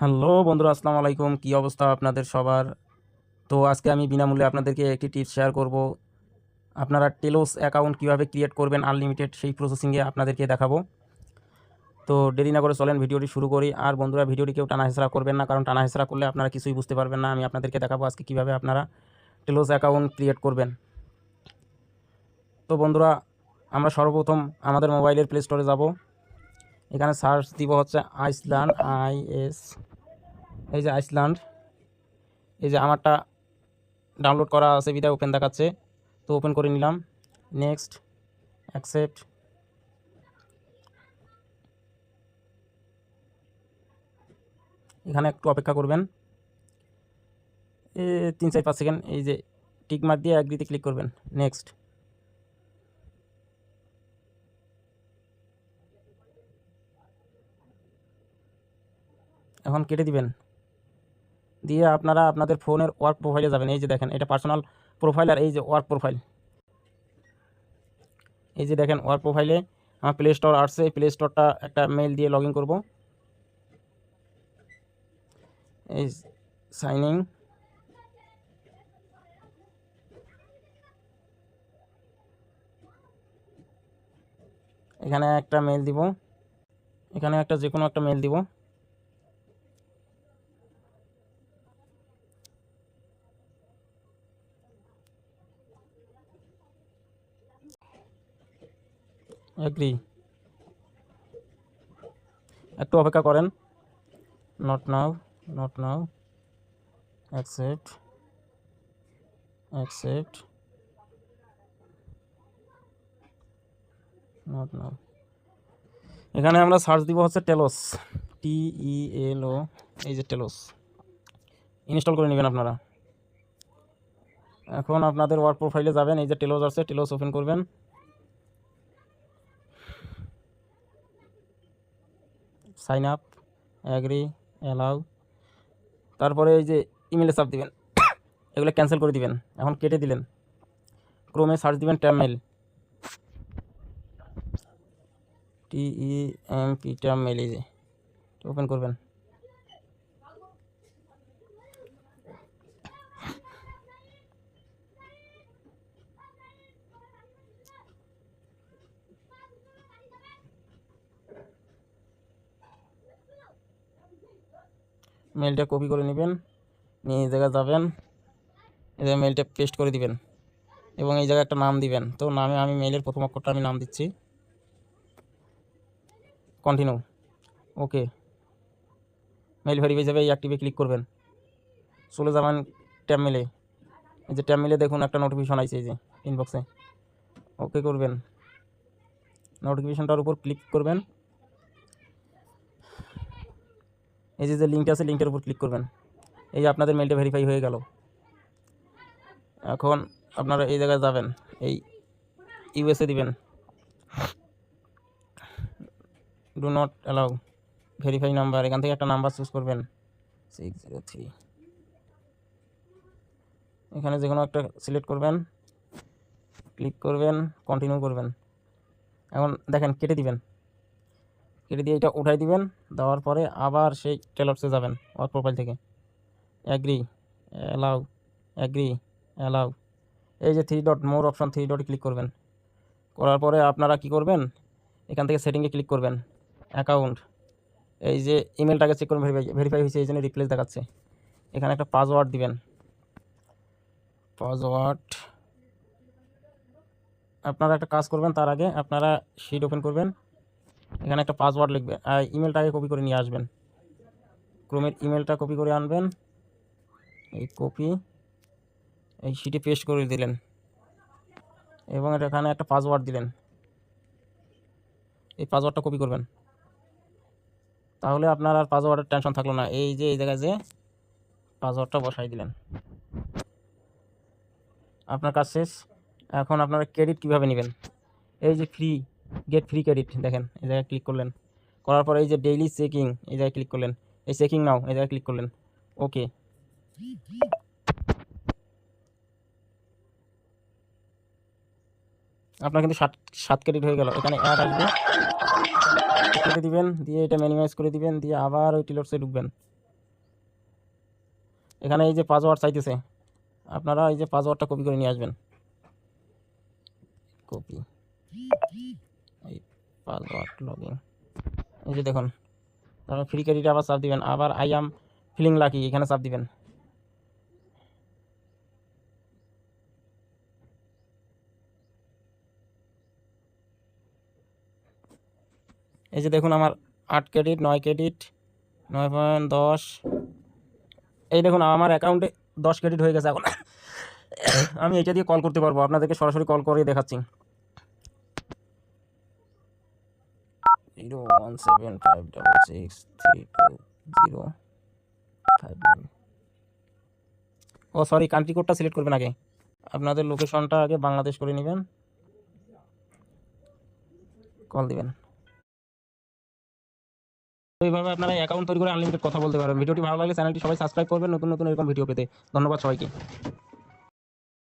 Hello বন্ধুরা, আসসালামু আলাইকুম। কী অবস্থা আপনাদের সবার? তো আজকে আমি বিনামূল্যে আপনাদেরকে একটি টিপস শেয়ার করব। আপনারা টেলোস অ্যাকাউন্ট কীভাবে ক্রিয়েট করবেন আনলিমিটেড, সেই প্রসেসিংয়ে আপনাদেরকে দেখাবো। তো দেরি না করে চলেন ভিডিওটি শুরু করি। আর বন্ধুরা, ভিডিওটি কেউ টানা হেসরা করবেন না, কারণ টানা হেসরা করলে আপনারা কিছুই বুঝতে পারবেন না। আমি আপনাদেরকে দেখাবো আজকে কীভাবে আপনারা টেলোস অ্যাকাউন্ট ক্রিয়েট করবেন। তো বন্ধুরা, আমরা সর্বপ্রথম আমাদের মোবাইলের প্লে স্টোরে যাব। এখানে সার্চ দিব হচ্ছে আইসল্যান্ড আই এস এই যে আইসল্যান্ড, এই যে আমারটা ডাউনলোড করা আছে বিদায় ওপেন দেখাচ্ছে, তো ওপেন করে নিলাম। নেক্সট অ্যাকসেপ্ট এখানে একটু অপেক্ষা করবেন। তিন চার পাঁচ সেকেন্ড এই যে টিক মার্ক দিয়ে অ্যাগ্রিতে ক্লিক করবেন। নেক্সট এখন কেটে দিবেন। দিয়ে আপনারা আপনাদের ফোনের ওয়ার্ক প্রোফাইলে যাবেন। এই যে দেখেন, এটা পার্সোনাল প্রোফাইল আর এই যে ওয়ার্ক প্রোফাইল এই যে দেখেন ওয়ার্ক প্রোফাইলে আমার প্লে স্টোর আসছে। প্লে স্টোরটা একটা মেল দিয়ে লগ ইন করব। এই সাইনিং এখানে একটা মেল দিব। এখানে একটা যে কোনো একটা মেল দিব। এগ্রি একটু অপেক্ষা করেন। Not now not now accept accept not now এখানে আমরা সার্চ দিব হচ্ছে টেলোস টি ই এল ও এই যে টেলোস ইনস্টল করে নেবেন আপনারা। এখন আপনাদের ওয়ার্ক প্রোফাইলে যাবেন, এই যে টেলোস আছে টেলোস ওপেন করবেন। Sign up, agree, allow. তারপরে এই যে ইমেলে চাপ দিবেন, এগুলো ক্যান্সেল করে দিবেন, এখন কেটে দিলেন। ক্রোমে সার্চ দিবেন ট্যামেল টি ই এম পি ট্যামেল এই যে, ওপেন করবেন। মেলটা কপি করে নেবেন, নিয়ে এই জায়গায় যাবেন, এই মেলটা পেস্ট করে দিবেন এবং এই জায়গায় একটা নাম দিবেন। তো নামে আমি মেলের প্রথম অক্ষরটা আমি নাম দিচ্ছি। কন্টিনিউ ওকে মেল ভেরিফাই যাবে, এই অ্যাক্টিভে ক্লিক করবেন। চলে যাবেন ট্যাব মেলে এই যে ট্যাব মেলে দেখুন একটা নোটিফিকেশন আইছে এই যে ইনবক্সে ওকে করবেন। নোটিফিকেশনটার উপর ক্লিক করবেন। এই যে যে লিঙ্কটা আছে লিঙ্কের উপর ক্লিক করবেন। এই যে আপনাদের মেলটা ভেরিফাই হয়ে গেল। এখন আপনারা এই জায়গায় যাবেন, এই ইউএসএ দিবেন। Do not allow verify number এখান থেকে একটা নাম্বার চুজ করবেন। সিক্স জিরো থ্রি এখানে যে কোনো একটা সিলেক্ট করবেন ক্লিক করবেন কন্টিনিউ করবেন। এখন দেখেন, কেটে দিবেন। কেটে দিয়ে এটা উঠাই দিবেন। দেওয়ার পরে আবার সেই টেলর্সে যাবেন ওয়ার্ক প্রোফাইল থেকে। অ্যাগ্রি অ্যালাউ অ্যাগ্রি অ্যালাউ এই যে three dot more option three ডটে ক্লিক করবেন। করার পরে আপনারা কি করবেন? এখান থেকে সেটিংয়ে ক্লিক করবেন। অ্যাকাউন্ট এই যে ইমেলটাকে চেক করবেন ভেরিফাই ভেরিফাই হয়েছে, এই জন্য রিপ্লেস দেখাচ্ছে। এখানে একটা পাসওয়ার্ড দিবেন। পাসওয়ার্ড আপনারা একটা কাজ করবেন, তার আগে আপনারা শিট ওপেন করবেন। এখানে একটা পাসওয়ার্ড লিখবে। ইমেলটাকে কপি করে নিয়ে আসবেন। ক্রোমের ইমেলটা কপি করে আনবেন। এই কপি এই শিটে পেস্ট করে দিলেন। এবং এখানে একটা পাসওয়ার্ড দিলেন। এই পাসওয়ার্ডটা কপি করবেন। তাহলে আপনার আর পাসওয়ার্ডের টেনশন থাকল না। এই যে, এই জায়গায় যে পাসওয়ার্ডটা বসাই দিলেন। আপনার কাজ শেষ। এখন আপনারা ক্রেডিট কীভাবে নেবেন? এই যে ফ্রি গেট ফ্রি ক্রেডিট দেখেন, এই জায়গায় ক্লিক করলেন। করার পরে এই যে ডেইলি চেকিং এই জায়গায় ক্লিক করলেন। এই চেকিং নাও এই জায়গায় ক্লিক করলেন। ওকে আপনার কিন্তু সাত সাত ক্রেডিট হয়ে গেল। এখানে অ্যাড আসবে। কেটে দিবেন, দিয়ে এটা মিনিমাইজ করে দিবেন, দিয়ে আবার ওই টিলটসে ঢুকবেন। এখানে এই যে পাসওয়ার্ড চাইতেছে, আপনারা এই যে পাসওয়ার্ডটা কপি করে নিয়ে আসবেন। কপি এই পাসওয়ার্ড লগইন এই যে দেখুন তারপর ফ্রি ক্রেডিট আবার চাপ দিবেন। আবার আই এম ফিলিং লাকি এখানে চাপ দিবেন। এই যে দেখুন আমার আট ক্রেডিট নয় ক্রেডিট নয় পয়েন্ট দশ। এই দেখুন, আমার অ্যাকাউন্টে দশ ক্রেডিট হয়ে গেছে এখন। আমি এটা দিয়ে কল করতে পারব। আপনাদেরকে সরাসরি কল করে দেখাচ্ছি। Zero one seven five double six three two zero five nine oh sorry country কোডটা সিলেক্ট করবেন আগে। আপনাদের লোকেশনটা আগে বাংলাদেশ করে নেবেন। কল দিবেন। এইভাবে আপনারা অ্যাকাউন্ট তৈরি করে আনলিমিটেড কথা বলতে পারবেন ভিডিওটি ভালো লাগলে চ্যানেলটি সবাই সাবস্ক্রাইব করবেন। নতুন নতুন এরকম ভিডিও পেতে। ধন্যবাদ সবাইকে।